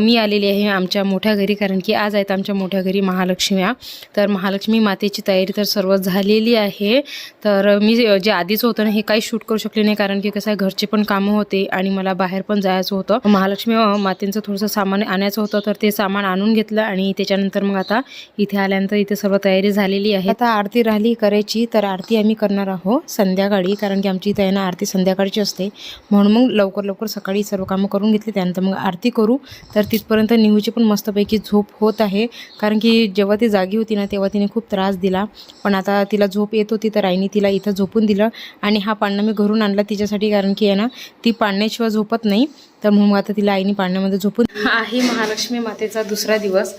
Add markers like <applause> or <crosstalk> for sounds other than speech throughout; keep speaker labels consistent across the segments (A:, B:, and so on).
A: मी आलेली आहे आमच्या मोठ्या घरी कारण की आज आहेत आमच्या मोठ्या घरी महालक्ष्म्या तर महालक्ष्मी मातेची तयारी तर सर्व झालेली आहे. तर मी जे आधीच होतं ना हे काही शूट करू शकले नाही कारण की कसं आहे घरचे पण कामं होते आणि मला बाहेर पण जायचं होतं. महालक्ष्मी अ, मातेचं थोडंसं सामान आणायचं होतं तर ते सामान आणून घेतलं आणि त्याच्यानंतर मग आता इथे आल्यानंतर इथे सर्व तयारी झालेली आहे. आता आरती राहिली करायची तर आरती आम्ही करणार आहोत संध्याकाळी कारण की आमची इथे आहे ना आरती संध्याकाळची असते. म्हणून मग लवकर लवकर सकाळी सर्व कामं करून घेतली त्यानंतर मग आरती करू. तर तिथपर्यंत निहूची पण मस्तपैकी झोप होत आहे. कारण की जेव्हा ती जागी होती ना तेव्हा तिने खूप त्रास दिला. पण आता तिला झोप येत होती तर आईने तिला इथं झोपून दिलं. आणि हा पाळणा मी घरून आणला तिच्यासाठी कारण की आहे ना ती पाळण्याशिवाय झोपत नाही. तर म्हणून आता तिला आईने पाळण्यामध्ये झोपून आहे महालक्ष्मी मातेचा दुसरा दिवस.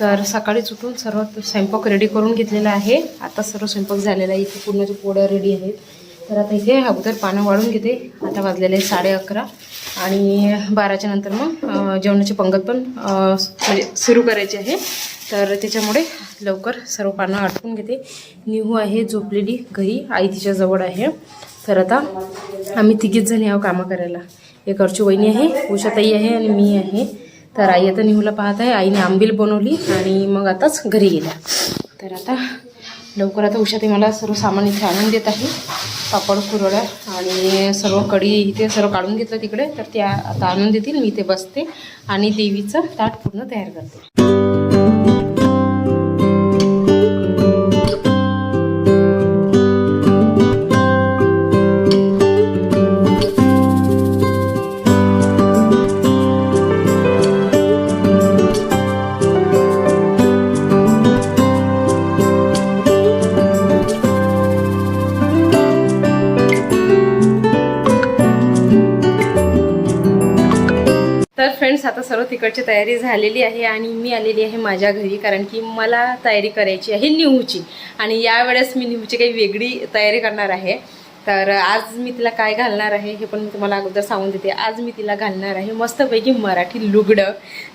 A: तर सकाळीच उठून सर्व स्वयंपाक रेडी करून घेतलेला आहे. आता सर्व स्वयंपाक झालेला आहे. इथे जे पोळ्या रेडी आहेत तर आता इथे अगोदर पानं वाढून घेते. आता वाजलेले साडे अकरा. आणि बाराच्या नंतर मग जेवणाची पंगत पण म्हणजे सुरू करायची आहे. तर त्याच्यामुळे लवकर सर्व पानं आटपून घेते. निहू आहे झोपलेली घरी. आई तिच्या जवळ आहे. तर आता आम्ही तिघीच जणी आहो कामं करायला. एक घरची वहिनी आहे उषाताई आहे आणि मी आहे. तर आई आता निहूला पाहत आहे. आईने आंबील बनवली आणि मग आताच घरी गेल्या. तर आता लवकर आता उषाताई मला सर्व सामान इथे आणून देत आहे. पापड कुरड्या आणि सर्व कढी इथे सर्व काढून घेतलं तिकडे. तर त्या आता आणून देतील. मी इथे बसते आणि देवीचं ताट पूर्ण तयार करते. सर्व तिकडची तयारी झालेली आहे आणि मी आलेली आहे माझ्या घरी कारण की मला तयारी करायची आहे निहूची आणि यावेळेस मी निहूची काही वेगळी तयारी करणार आहे. तर आज मी तिला काय घालणार आहे हे पण मी तुम्हाला अगोदर सांगून देते. आज मी तिला घालणार आहे मस्तपैकी मराठी लुगडं.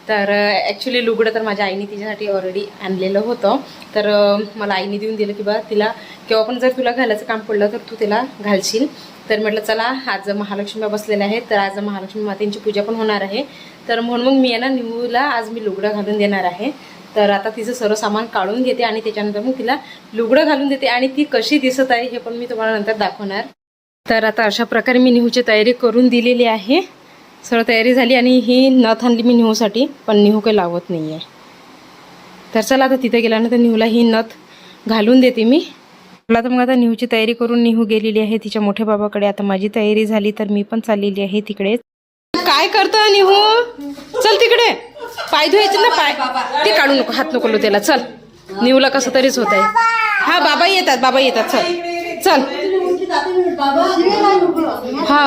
A: तर ॲक्च्युली लुगडं तर माझ्या आईने तिच्यासाठी ऑलरेडी आणलेलं होतं. तर मला आईने देऊन दिलं की बा तिला किंवा पण जर तुला घालायचं काम पडलं तर तू तिला घालशील. तर म्हटलं चला आज महालक्ष्मी बसलेल्या आहेत. तर आज महालक्ष्मी मातेची पूजा पण होणार आहे. तर म्हणून मग मी आहे ना निवूला आज मी लुगडं घालून देणार आहे. तर आता तिचं सर्व सामान काढून घेते आणि त्याच्यानंतर मग तिला लुगडं घालून देते आणि ती कशी दिसत आहे हे पण मी तुम्हाला नंतर दाखवणार. तर आता अशा प्रकारे मी निहूची तयारी करून दिलेली आहे. सर्व तयारी झाली आणि ही नथ आणली मी निहूसाठी पण निहू काही लावत नाही आहे तर चला आता तिथे गेल्यानंतर निहूला ही नथ घालून देते मी. मला तर मग आता निहूची तयारी करून निहू गेलेली आहे तिच्या मोठ्या बाबाकडे. आता माझी तयारी झाली तर मी पण चाललेली आहे तिकडेच. काय करतो निहू? चल तिकडे. पाय धुवायचे ना पाय. ते काढू नको हात नको लो त्याला चल. निहूला कसं तरीच होत आहे हा बाबा येतात बाबा येतात. चल. चल. हा.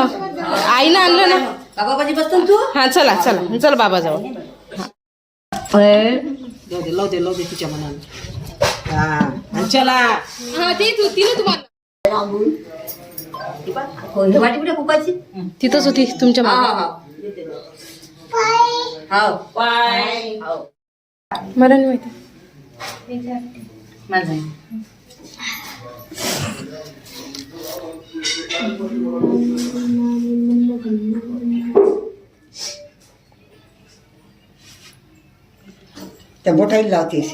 A: आईनं आणलं ना.
B: तू
A: हा चला चला. चल बाबा जाऊ
B: तिच्या मनाने हा आणि चला
A: हा तीच होती ना तुम्हाला.
B: हो, ही
A: तिथंच होती तुमच्या
B: हा
A: मागे
B: हा हा पाय
A: मला नाही. माहिती
B: माझा
C: त्या बोटाईला लावतेस.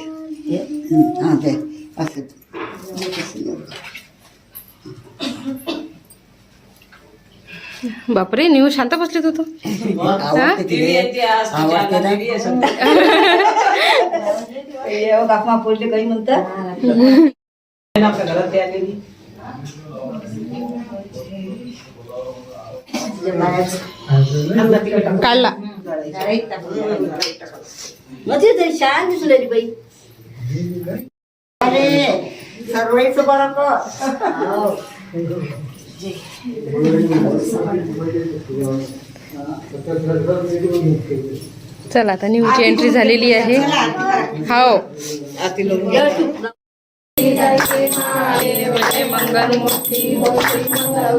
C: हां? ते असं
A: बापरे निहू शांत बसलेत होतो
C: आवडते तिथे आवडते ना
B: बापमा <laughs> काही म्हणतात
D: आपल्या घरात ते
A: काढला.
B: ते शान दिसू लागली बाई.
C: अरे सर्वांचं बरोबर
A: चला आता न्यूची एंट्री झालेली आहे. हो मंगल
B: खाजीचा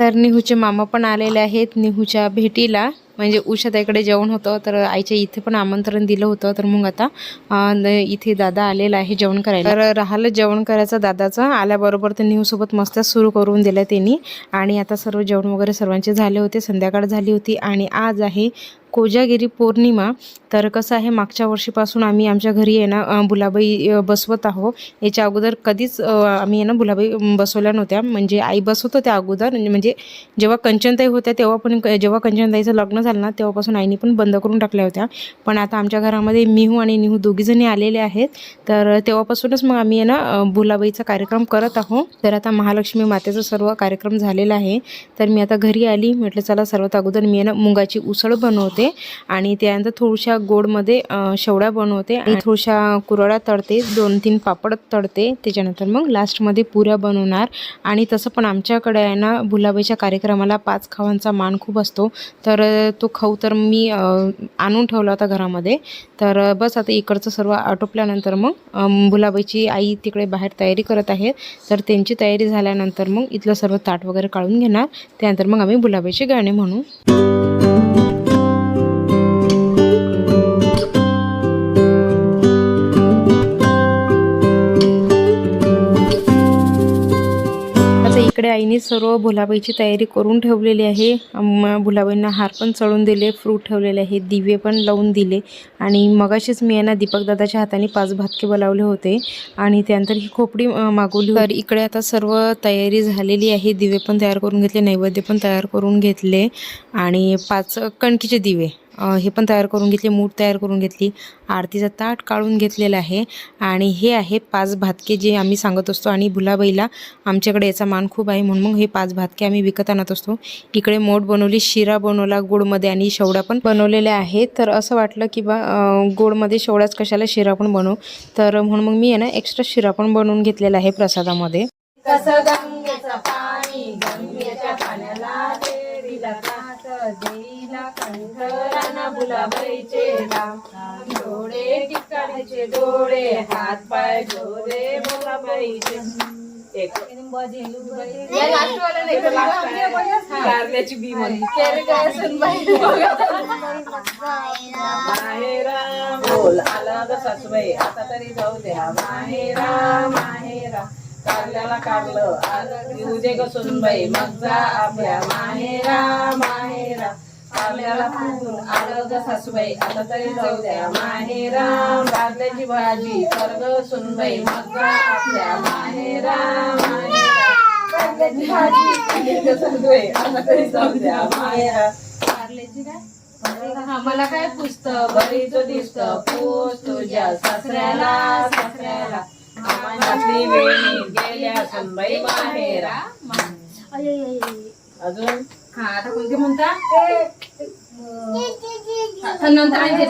A: तर निहूचे मामा पण आलेले आहेत निहूच्या भेटीला. म्हणजे उषाताईकडे जेवण होतं तर आईच्या इथे पण आमंत्रण दिलं होतं. तर मग आता इथे दादा आलेला आहे जेवण करायला. तर राहिलं जेवण करायचं दादाचं. आल्याबरोबर तर निहूसोबत मस्त सुरू करून दिलं त्यांनी. आणि आता सर्व जेवण वगैरे सर्वांचे झाले होते संध्याकाळ झाली होती. आणि आज आहे कोजागिरी पौर्णिमा तर कसं आहे मागच्या वर्षीपासून आम्ही आमच्या घरी आहे ना बुलाबाई बसवत आहो याच्या अगोदर कधीच आम्ही आहे ना बुलाबाई बसवल्या नव्हत्या. म्हणजे आई बसवत होत्या अगोदर. म्हणजे जेव्हा कंचनताई होत्या तेव्हा पण जेव्हा कंचनताईचं लग्न झालं ना तेव्हापासून आईने पण बंद करून टाकल्या होत्या. पण आता आमच्या घरामध्ये मिहू आणि निहू दोघीजणी आलेले आहेत. तर तेव्हापासूनच मग आम्ही आहे ना बुलाबाईचा कार्यक्रम करत आहो तर आता महालक्ष्मी मातेचा सर्व कार्यक्रम झालेला आहे. तर मी आता घरी आली. म्हटलं चला सर्वात अगोदर मी आहे ना मुगाची उसळ बनवते. आणि त्यानंतर थोड्याशा गोडमध्ये शेवड्या बनवते आणि थोड्याशा कुरळ्या तळते. दोन तीन पापड तळते. त्याच्यानंतर मग लास्टमध्ये पुऱ्या बनवणार. आणि तसं पण आमच्याकडे आहे ना भुलाबाईच्या कार्यक्रमाला पाच खावांचा मान खूप असतो. तर तो खाऊ तर मी आणून ठेवला होता घरामध्ये. तर बस आता इकडचं सर्व आटोपल्यानंतर मग भुलाबाईची आई तिकडे बाहेर तयारी करत आहे तर त्यांची तयारी झाल्यानंतर मग इथलं सर्व ताट वगैरे काढून घेणार. त्यानंतर मग आम्ही भुलाबाईचे गाणे म्हणू. सर्व भुलाबाईची तयारी करून ठेवलेली आहे. भुलाबाईंना हार पण चढून दिले फ्रूट ठेवलेले आहे दिवे पण लावून दिले आणि मगाशीच मी यांना दीपकदादाच्या हाताने पाच भातके बोलावले होते आणि त्यानंतर ही खोपडी मागवली तर इकडे आता सर्व तयारी झालेली आहे. दिवे पण तयार करून घेतले नैवेद्य पण तयार करून घेतले आणि पाच कणकीचे दिवे. हे पण तयार करून घेतले मूठ तयार करून घेतली. आरतीचा ताट काढून घेतलेला आहे. आणि हे आहे पाच भातके जे आम्ही सांगत असतो आणि भुलाबाईला आमच्याकडे याचा मान खूप आहे. म्हणून मग हे पाच भातके आम्ही विकत आणत असतो. इकडे मोठ बनवली शिरा बनवला गोडमध्ये आणि शेवडा पण बनवलेल्या आहेत तर असं वाटलं की बा गोडमध्ये शेवडाच कशाला शिरा पण बनवू? तर म्हणून मग मी आहे ना एक्स्ट्रा शिरा पण बनवून घेतलेला आहे प्रसादामध्ये
B: कसं गंगेचं पाणी गंगेच्या पाण्याला देवीला कास देईला कंठराना बुलाबाईचे डोळे ठिकाणचे डोळे हात पाय डोळे बुलाबाईचे एक. कारल्याची बी म्हणली. माहेरा बोल. आला ग सासूबाई. आता तरी जाऊ द्या. माहेरा माहेरा कारल्याला कारलं. आलं येऊ दे ग सुनबाई. मग जा आपल्या. माहेरा माहेरा आलं ग सासूबाई. आता तरी जाऊ द्या. भाजी कर ग सुनबाई मग आपल्या भाजी. आता तरी जाऊ द्या. काय? मला काय पुस्तक बरीच दिसत? पूस तुझ्या सासऱ्याला सासऱ्याला. वेणी गेल्या सुनबाई माहेरा अजून हा आता कोणते म्हणता? नंतर आणि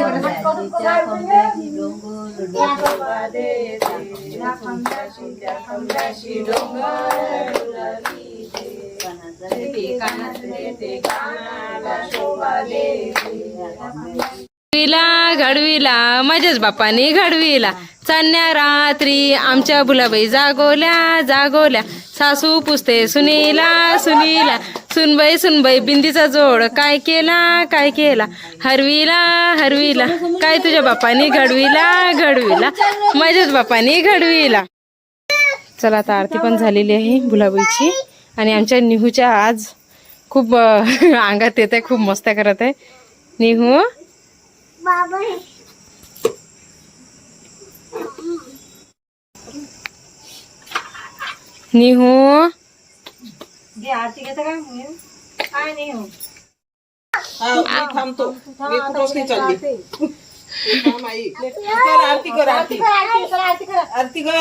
A: घडविला घडविला माझ्याच बापाने घडविला. चांदण्या रात्री आमच्या बुलाबाई जागोल्या जागोल्या. सासू पुसते सुनीला सुनीला. सुनबाई सुनबाई बिंदीचा जोड. काय केला? काय केला? हरवीला हरवीला. काय तुझ्या बापाने घडविला? घडविला. माझ्याच बापाने घडविला. चला आता आरती पण झालेली आहे बुलाबाईची. आणि आमच्या निहूच्या आज खूप <laughs> अंगात येत आहे खूप मस्त्या करत आहे. निहू? निहू?
B: हा, मी थांबतो मी कुठंच नाही चालली थांब आई. कर आरती <laughs> कर आरती। आरती कर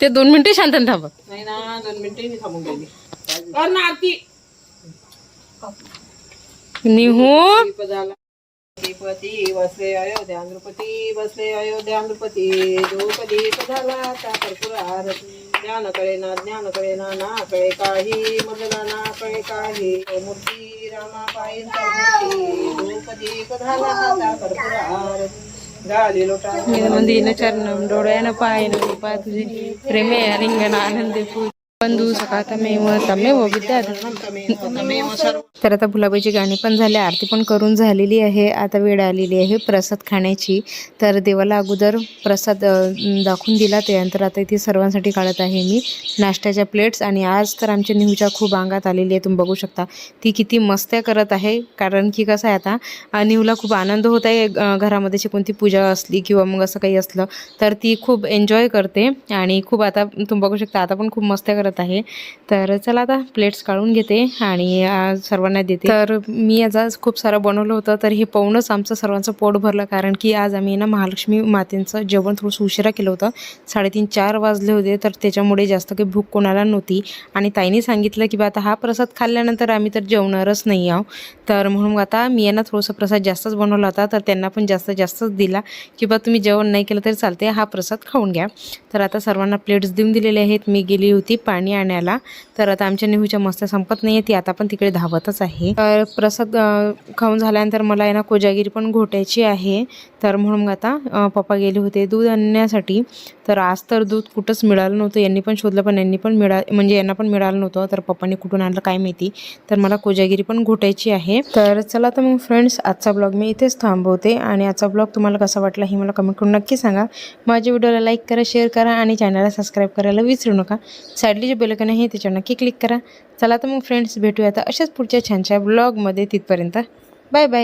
A: ते दोन मिनिटं शांत थांबा.
B: नाही ना दोन मिनिटं मी थांबून गेली. कर ना आरती.
A: निहू.
B: दीप झाला दीपती बसले अयोध्या नृपती बसले अयोध्या नृपती द्रौपदी दीप झाला आता ज्ञान कळे ना ज्ञान कळे ना ना कळे काही मधला ना कळे काही. मूर्ती रामा पायी मूर्ती द्रौपदी दीप झाला आता कर्पूर लोटा
A: मंदिर चरणम डोळ्यानं पाय कृपा तुझे प्रेमे रिंगण आनंद बंधू सखा तमेव विद्यार्थी. तर आता गुलाबाची गाणी पण झाली आरती पण करून झालेली आहे. आता वेळ आलेली आहे प्रसाद खाण्याची. तर देवाला अगोदर प्रसाद दाखवून दिला त्यानंतर आता इथे सर्वांसाठी काढत आहे मी नाश्त्याच्या प्लेट्स आणि आज तर आमच्या निहूच्या खूप अंगात आलेली आहे. तुम्ही बघू शकता ती किती मस्त्या करत आहे. कारण की कसं आहे आता नेहूला खूप आनंद होत आहे. घरामध्ये कोणती पूजा असली किंवा मग असं काही असलं तर ती खूप एन्जॉय करते. आणि खूप आता तुम्ही बघू शकता आता पण खूप मस्त्या करत आहे. तर चला आता प्लेट्स काढून घेते आणि सर्वांना देते. तर मी आज आज खूप सारं बनवलं होतं तर हे पाहूनच आमचं सर्वांचं पोट भरलं कारण की आज आम्ही ना महालक्ष्मी मातेचं जेवण थोडंसं उशिरा केलं होतं. साडेतीन चार वाजले होते तर त्याच्यामुळे जास्त काही भूक कोणाला नव्हती. आणि ताईने सांगितलं की बा आता हा प्रसाद खाल्ल्यानंतर आम्ही तर जेवणारच नाही आहो. तर म्हणून आता मी यांना थोडंसं प्रसाद जास्तच बनवला होता तर त्यांना पण जास्त जास्तच दिला की बा तुम्ही जेवण नाही केलं तरी चालते हा प्रसाद खाऊन घ्या. तर आता सर्वांना प्लेट्स देऊन दिलेले आहेत. मी गेली होती पाणी आणायला. तर आता आमच्या नेहूच्या मस्त संपत नाही आहे ती आता पण तिकडे धावतच आहे. तर प्रसाद खाऊन झाल्यानंतर मला यांना ना कोजागिरी पण घोटायची आहे. तर म्हणून मग आता पप्पा गेले होते दूध आणण्यासाठी. तर आज तर दूध कुठंच मिळालं नव्हतं. यांनी पण शोधलं पण यांनी पण मिळा म्हणजे यांना पण मिळालं नव्हतं. तर पप्पांनी कुठून आणलं काय माहिती. तर मला कोजागिरी पण घोटायची आहे. तर चला तर मग फ्रेंड्स आजचा ब्लॉग मी इथेच थांबवते. आणि आजचा ब्लॉग तुम्हाला कसा वाटला हे मला कमेंट करून नक्की सांगा. माझ्या व्हिडिओला लाईक करा शेअर करा आणि चॅनलला सबस्क्राईब करायला विसरू नका. साईडली जे बेलकन आहे त्याच्यावर नक्की क्लिक करा. चला तर मग फ्रेंड्स भेटूया आता अशाच पुढच्या छानशा ब्लॉगमध्ये तिथपर्यंत. Bye bye